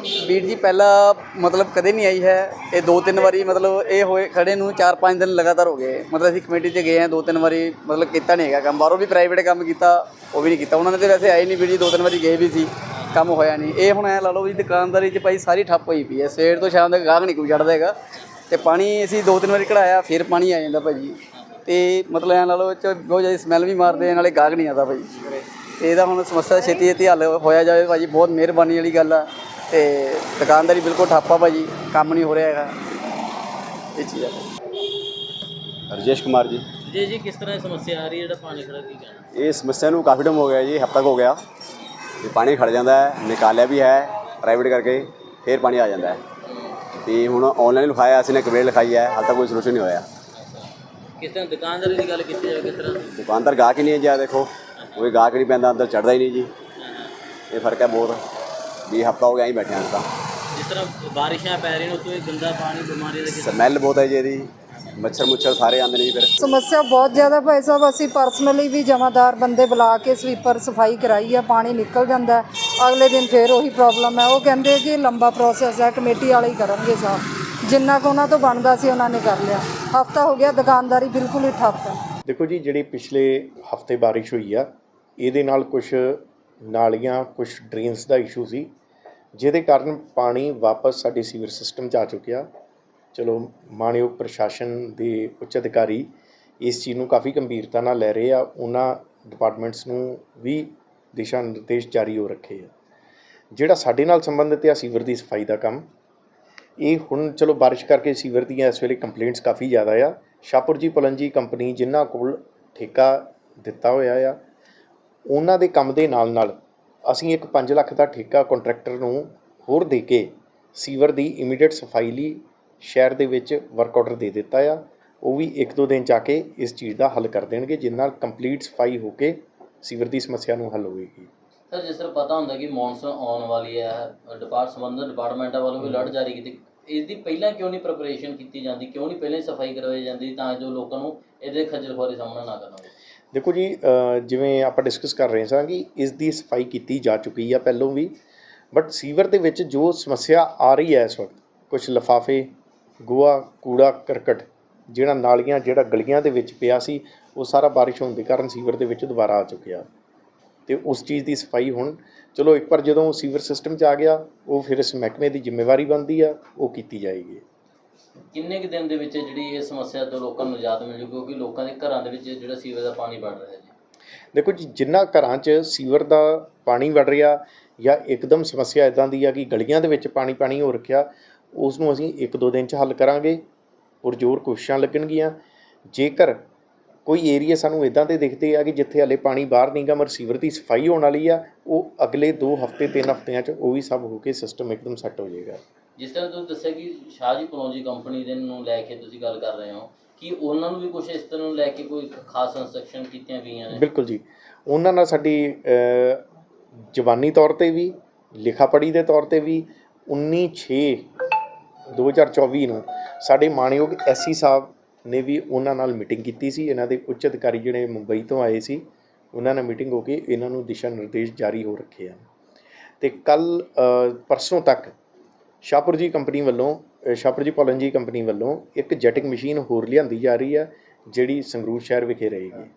ਕਿ ਵੀਰ ਜੀ ਪਹਿਲਾਂ ਮਤਲਬ ਕਦੇ ਨਹੀਂ ਆਈ ਹੈ? ਇਹ ਦੋ ਤਿੰਨ ਵਾਰੀ ਮਤਲਬ ਇਹ ਹੋਏ ਖੜੇ ਨੂੰ 4-5 ਦਿਨ ਲਗਾਤਾਰ ਹੋ ਗਏ। ਮਤਲਬ ਅਸੀਂ ਕਮੇਟੀ 'ਚ ਗਏ ਹਾਂ ਦੋ ਤਿੰਨ ਵਾਰੀ ਮਤਲਬ ਕੀਤਾ ਨਹੀਂ ਹੈਗਾ ਕੰਮ। ਬਾਹਰੋਂ ਵੀ ਪ੍ਰਾਈਵੇਟ ਕੰਮ ਕੀਤਾ ਉਹ ਵੀ ਨਹੀਂ ਕੀਤਾ। ਉਹਨਾਂ ਨੇ ਤੇ ਵੈਸੇ ਆਏ ਨਹੀਂ ਵੀਰ ਜੀ ਦੋ ਤਿੰਨ ਵਾਰੀ ਗਏ ਵੀ ਸੀ ਕੰਮ ਹੋਇਆ ਨਹੀਂ। ਇਹ ਹੁਣ ਐ ਲਾ ਲਓ ਵੀ ਦੁਕਾਨਦਾਰੀ 'ਚ ਭਾਈ ਸਾਰੀ ਠੱਪ ਹੋਈ ਪਈ ਹੈ। ਸਵੇਰ ਤੋਂ ਸ਼ਾਮ ਤੱਕ ਗਾਹਕ ਨਹੀਂ ਕੋਈ ਚੜਦਾ ਹੈਗਾ। ਤੇ ਪਾਣੀ ਅਸੀਂ ਦੋ ਤਿੰਨ ਵਾਰੀ ਕਢਾਇਆ ਫਿਰ ਪਾਣੀ ਆ ਜਾਂਦਾ ਭਾਜੀ। ਤੇ ਮਤਲਬ ਐ ਲਾ ਲਓ ਇਹ 'ਚ ਬਹੁਤ ਜ਼ਿਆਦਾ ਸਮੈਲ ਵੀ ਮਾਰਦੇ ਆ, ਨਾਲੇ ਗਾਹਕ ਨਹੀਂ ਆਦਾ ਭਾਜੀ। ਤੇ ਇਹਦਾ ਹੁਣ ਸਮੱਸਿਆ ਛੇਤੀ ਛੇਤੀ ਹੱਲ ਹੋਇਆ ਜਾਵੇ ਭਾਜੀ ਬਹੁਤ ਮਿਹਰਬਾਨੀ ਵਾਲੀ ਗੱਲ ਆ। ਤੇ ਦੁਕਾਨਦਾਰੀ ਬਿਲਕੁਲ ਠੱਪ ਆ ਭਾਜੀ ਕੰਮ ਨਹੀਂ ਹੋ ਰਿਹਾ ਹੈਗਾ। ਇਹ ਚੀਜ਼ ਆ। ਰਜੇਸ਼ ਕੁਮਾਰ ਜੀ। ਜੀ ਜੀ ਕਿਸ ਤਰ੍ਹਾਂ ਦੀ ਸਮੱਸਿਆ ਆ ਰਹੀ ਹੈ? ਜਿਹੜਾ ਪਾਣੀ ਖੜਾ ਕੀ ਕਹਿਣਾ? ਇਹ ਸਮੱਸਿਆ ਨੂੰ ਕਾਫੀ ਟਾਈਮ ਹੋ ਗਿਆ ਜੀ ਹਫ਼ਤਾ ਕੁ ਹੋ ਗਿਆ। ਤੇ ਪਾਣੀ ਖੜ ਜਾਂਦਾ ਹੈ ਨਿਕਾਲਿਆ ਵੀ ਹੈ ਪ੍ਰਾਈਵੇਟ ਕਰਕੇ ਫਿਰ ਪਾਣੀ ਆ ਜਾਂਦਾ ਹੈ। ਤੇ ਹੁਣ ਆਨਲਾਈਨ ਲਿਖਾਇਆ ਅਸੀਂ ਨੇ ਕਵੇਲ ਲਿਖਾਈ ਹੈ ਹਾਲ ਤੱਕ ਕੋਈ ਸੋਲੂਸ਼ਨ ਨਹੀਂ ਹੋਇਆ। ਕਿਸ ਤਰ੍ਹਾਂ ਦੁਕਾਨਦਾਰੀ ਦੀ ਗੱਲ ਕੀਤੀ ਜਾਵੇ ਕਿਸ ਤਰ੍ਹਾਂ? ਦੁਕਾਨਦਾਰ ਗਾਹਕ ਹੀ ਨਹੀਂ ਹੈ ਜੀ ਆਹ ਦੇਖੋ। ਕੋਈ ਗਾਹਕ ਨਹੀਂ ਪੈਂਦਾ ਅੰਦਰ ਚੜਦਾ ਹੀ ਨਹੀਂ ਜੀ। ਇਹ ਫ਼ਰਕ ਹੈ ਬਹੁਤ। ਵੀ ਹਫ਼ਤਾ ਹੋ ਗਿਆ ਹੀ ਬੈਠੇ ਹਾਂ ਤਾਂ। ਜਿਸ ਤਰ੍ਹਾਂ ਬਾਰਿਸ਼ਾਂ ਪੈ ਰਹੀਆਂ ਉੱਤੋਂ ਇਹ ਗੰਦਾ ਪਾਣੀ ਬਿਮਾਰੀਆਂ ਦਾ ਸਮੈਲ ਬਹੁਤ ਹੈ ਜੀ ਇਹਦੀ। ਮੱਛਰ ਮੁੱਛਰ ਸਾਰੇ ਆਉਂਦੇ ਨੇ ਜੀ ਫਿਰ। ਸਮੱਸਿਆ ਬਹੁਤ ਜ਼ਿਆਦਾ ਭਾਈ ਸਾਹਿਬ ਅਸੀਂ ਪਰਸਨਲੀ ਵੀ ਜਮਾਦਾਰ ਬੰਦੇ ਬੁਲਾ ਕੇ ਸਵੀਪਰ ਸਫ਼ਾਈ ਕਰਾਈ ਆ ਪਾਣੀ ਨਿਕਲ ਜਾਂਦਾ ਹੈ। ਅਗਲੇ ਦਿਨ ਫੇਰ ਉਹੀ ਪ੍ਰੋਬਲਮ ਹੈ। ਉਹ ਕਹਿੰਦੇ ਕਿ ਲੰਬਾ ਪ੍ਰੋਸੈਸ ਹੈ ਕਮੇਟੀ ਵਾਲੇ ਹੀ ਕਰਨਗੇ ਸਾਫ਼। ਜਿੰਨਾ ਕੁ ਉਹਨਾਂ ਤੋਂ ਬਣਦਾ ਸੀ ਉਹਨਾਂ ਨੇ ਕਰ ਲਿਆ। ਹਫਤਾ ਹੋ ਗਿਆ ਦੁਕਾਨਦਾਰੀ ਬਿਲਕੁਲ ਹੀ ਠੱਪ ਹੈ। ਦੇਖੋ ਜੀ ਜਿਹੜੀ ਪਿਛਲੇ ਹਫ਼ਤੇ ਬਾਰਿਸ਼ ਹੋਈ ਆ ਇਹਦੇ ਨਾਲ ਕੁਝ ਨਾਲੀਆਂ ਕੁਝ ਡਰੇਨਸ ਦਾ ਇਸ਼ੂ ਸੀ, ਜਿਹਦੇ ਕਾਰਨ ਪਾਣੀ ਵਾਪਸ ਸਾਡੇ ਸੀਵਰ ਸਿਸਟਮ 'ਚ ਆ ਚੁੱਕਿਆ। ਚਲੋ ਮਾਣਯੋਗ ਪ੍ਰਸ਼ਾਸਨ ਦੇ ਉੱਚ ਅਧਿਕਾਰੀ ਇਸ ਚੀਜ਼ ਨੂੰ ਕਾਫੀ ਗੰਭੀਰਤਾ ਨਾਲ ਲੈ ਰਹੇ ਆ। ਉਹਨਾਂ ਡਿਪਾਰਟਮੈਂਟਸ ਨੂੰ ਵੀ ਦਿਸ਼ਾ ਨਿਰਦੇਸ਼ ਜਾਰੀ ਹੋ ਰੱਖੇ ਆ। ਜਿਹੜਾ ਸਾਡੇ ਨਾਲ ਸੰਬੰਧਿਤ ਆ ਸੀਵਰ ਦੀ ਸਫ਼ਾਈ ਦਾ ਕੰਮ, ਇਹ ਹੁਣ ਚਲੋ ਬਾਰਿਸ਼ ਕਰਕੇ ਸੀਵਰ ਦੀਆਂ ਇਸ ਵੇਲੇ ਕੰਪਲੇਂਟਸ ਕਾਫੀ ਜ਼ਿਆਦਾ ਆ। ਸ਼ਾਹਪੁਰ ਜੀ, ਪਲੰਜੀ ਕੰਪਨੀ ਜਿਨ੍ਹਾਂ ਕੋਲ ਠੇਕਾ ਦਿੱਤਾ ਹੋਇਆ ਆ ਉਹਨਾਂ ਦੇ ਕੰਮ ਦੇ ਨਾਲ ਨਾਲ ਅਸੀਂ ਇੱਕ 5 ਲੱਖ ਦਾ ਠੇਕਾ ਕੰਟਰੈਕਟਰ ਨੂੰ ਹੋਰ ਦੇ ਕੇ ਸੀਵਰ ਦੀ ਇਮੀਡੀਏਟ ਸਫ਼ਾਈ ਲਈ ਸ਼ਹਿਰ ਦੇ ਵਿੱਚ ਵਰਕ ਆਰਡਰ ਦੇ ਦਿੱਤਾ ਆ। ਉਹ ਵੀ ਇੱਕ ਦੋ ਦਿਨ ਚ ਆ ਕੇ ਇਸ ਚੀਜ਼ ਦਾ ਹੱਲ ਕਰ ਦੇਣਗੇ ਜਿਸ ਨਾਲ ਕੰਪਲੀਟ ਸਫ਼ਾਈ ਹੋ ਕੇ ਸੀਵਰ ਦੀ ਸਮੱਸਿਆ ਨੂੰ ਹੱਲ ਹੋਵੇਗੀ ਸਰ, ਜਿਸ ਤਰ੍ਹਾਂ ਪਤਾ ਹੁੰਦਾ ਕਿ ਮੌਨਸੂਨ ਆਉਣ ਵਾਲੀ ਹੈ, ਡਿਪਾਰਟ, ਸੰਬੰਧਿਤ ਡਿਪਾਰਟਮੈਂਟਾਂ ਵੱਲੋਂ ਵੀ ਅਲਰਟ ਜਾਰੀ ਕੀਤੀ। ਇਸ ਦੀ ਪਹਿਲਾਂ ਕਿਉਂ ਨਹੀਂ ਪ੍ਰੈਪਰੇਸ਼ਨ ਕੀਤੀ ਜਾਂਦੀ? ਕਿਉਂ ਨਹੀਂ ਪਹਿਲਾਂ ਹੀ ਸਫ਼ਾਈ ਕਰਵਾਈ ਜਾਂਦੀ ਤਾਂ ਜੋ ਲੋਕਾਂ ਨੂੰ ਇਹਦੇ ਖੱਜਲ ਖੁਆਰੀ ਸਾਹਮਣਾ ਨਾ ਕਰਨਾ ਪਵੇ? ਦੇਖੋ ਜੀ ਜਿਵੇਂ ਆਪਾਂ ਡਿਸਕਸ ਕਰ ਰਹੇ ਸਾਂ ਕਿ ਇਸ ਦੀ ਸਫ਼ਾਈ ਕੀਤੀ ਜਾ ਚੁੱਕੀ ਆ ਪਹਿਲੋਂ ਵੀ ਬਟ ਸੀਵਰ ਦੇ ਵਿੱਚ ਜੋ ਸਮੱਸਿਆ ਆ ਰਹੀ ਹੈ ਇਸ ਵਕਤ ਕੁਝ ਲਫਾਫੇ, ਗੋਆ, ਕੂੜਾ, ਕਰਕਟ, ਜਿਹੜਾ ਨਾਲੀਆਂ, ਜਿਹੜਾ ਗਲੀਆਂ ਦੇ ਵਿੱਚ ਪਿਆ ਸੀ, ਉਹ ਸਾਰਾ ਬਾਰਿਸ਼ ਹੋਣ ਦੇ ਕਾਰਨ ਸੀਵਰ ਦੇ ਵਿੱਚ ਦੁਬਾਰਾ ਆ ਚੁੱਕਿਆ। ਤੇ ਉਸ ਚੀਜ਼ ਦੀ ਸਫ਼ਾਈ ਹੁਣ, ਚਲੋ ਇੱਕ ਵਾਰ ਜਦੋਂ ਸੀਵਰ ਸਿਸਟਮ 'ਚ ਆ ਗਿਆ, ਉਹ ਫਿਰ ਇਸ ਮਹਿਕਮੇ ਦੀ ਜ਼ਿੰਮੇਵਾਰੀ ਬਣਦੀ ਆ, ਉਹ ਕੀਤੀ ਜਾਏਗੀ। ਕਿੰਨੇ ਕੁ ਦਿਨ ਦੇ ਵਿੱਚ ਜਿਹੜੀ ਇਹ ਸਮੱਸਿਆ ਤੋਂ ਲੋਕਾਂ ਨੂੰ ਨਿਜਾਤ ਮਿਲ ਕਿਉਂਕਿ ਲੋਕਾਂ ਦੇ ਘਰਾਂ ਦੇ ਵਿੱਚ ਜਿਹੜਾ ਸੀਵਰ ਦਾ ਪਾਣੀ ਵੜ ਰਿਹਾ ਜੀ। ਦੇਖੋ ਜੀ, ਜਿੰਨਾ ਘਰਾਂ 'ਚ ਸੀਵਰ ਦਾ ਪਾਣੀ ਵੜ ਰਿਹਾ ਜਾਂ ਇੱਕਦਮ ਸਮੱਸਿਆ ਇਦਾਂ ਦੀ ਆ ਕਿ ਗਲੀਆਂ ਦੇ ਵਿੱਚ ਪਾਣੀ ਪਾਣੀ ਹੋ ਰੱਖਿਆ, ਉਸ ਨੂੰ ਅਸੀਂ ਇੱਕ ਦੋ ਦਿਨ 'ਚ ਹੱਲ ਕਰਾਂਗੇ ਪੁਰਜੋਰ ਕੋਸ਼ਿਸ਼ਾਂ ਲੱਗਣਗੀਆਂ। ਜੇਕਰ ਕੋਈ ਏਰੀਆ ਸਾਨੂੰ ਇਦਾਂ ਦੇ ਦਿਖਦੇ ਆ ਕਿ ਜਿੱਥੇ ਹਲੇ ਪਾਣੀ ਬਾਹਰ ਨਹੀਂਗਾ ਮਰ ਸੀਵਰ ਦੀ ਸਫ਼ਾਈ ਹੋਣ ਵਾਲੀ ਆ, ਉਹ ਅਗਲੇ 2 ਹਫ਼ਤੇ 3 ਹਫ਼ਤਿਆਂ 'ਚ ਉਹ ਵੀ ਸਭ ਹੋ ਕੇ ਸਿਸਟਮ ਇੱਕਦਮ ਸੈੱਟ ਹੋ ਜਾਏਗਾ। ਜਿਸ ਤਰ੍ਹਾਂ ਤੁਸੀਂ ਦੱਸਿਆ ਕਿ ਸ਼ਾਹਜੀ ਪਲੌਂਜੀ ਕੰਪਨੀ ਦੇ ਨੂੰ ਲੈ ਕੇ ਤੁਸੀਂ ਗੱਲ ਕਰ ਰਹੇ ਹੋ, ਕਿ ਉਹਨਾਂ ਨੂੰ ਵੀ ਕੁਝ ਇਸ ਤਰ੍ਹਾਂ ਨੂੰ ਲੈ ਕੇ ਕੋਈ ਖਾਸ ਇਨਸਟਰਕਸ਼ਨ ਕੀਤੀਆਂ ਗਈਆਂ ਨੇ? ਬਿਲਕੁਲ ਜੀ। ਉਹਨਾਂ ਨਾਲ ਸਾਡੀ ਜਵਾਨੀ ਤੌਰ ਤੇ ਵੀ, ਲਿਖਾ ਪੜ੍ਹੀ ਦੇ ਤੌਰ ਤੇ ਵੀ 19 6 2024 ਨੂੰ ਸਾਡੇ ਮਾਣਯੋਗ ਐਸਸੀ ਸਾਹਿਬ ਨੇ ਵੀ ਉਹਨਾਂ ਨਾਲ ਮੀਟਿੰਗ ਕੀਤੀ ਸੀ। ਇਹਨਾਂ ਦੇ ਉੱਚ ਅਧਿਕਾਰੀ ਜਿਹੜੇ ਮੁੰਬਈ ਤੋਂ ਆਏ ਸੀ, ਉਹਨਾਂ ਨਾਲ ਮੀਟਿੰਗ ਹੋ ਕੇ ਇਹਨਾਂ ਨੂੰ ਦਿਸ਼ਾ ਨਿਰਦੇਸ਼ ਜਾਰੀ ਹੋ ਰੱਖੇ ਹਨ। ਤੇ ਕੱਲ ਪਰਸੋਂ ਤੱਕ ਸ਼ਾਹਪੁਰ ਜੀ ਕੰਪਨੀ ਵੱਲੋਂ ਅ, ਸ਼ਾਹਪੁਰ ਜੀ ਪੋਲਨ ਜੀ ਕੰਪਨੀ ਵੱਲੋਂ ਇੱਕ ਜੈਟਿੰਗ ਮਸ਼ੀਨ ਹੋਰ ਲਿਆਂਦੀ ਜਾ ਰਹੀ ਹੈ ਜਿਹੜੀ ਸੰਗਰੂਰ ਸ਼ਹਿਰ ਵਿਖੇ ਰਹੇਗੀ।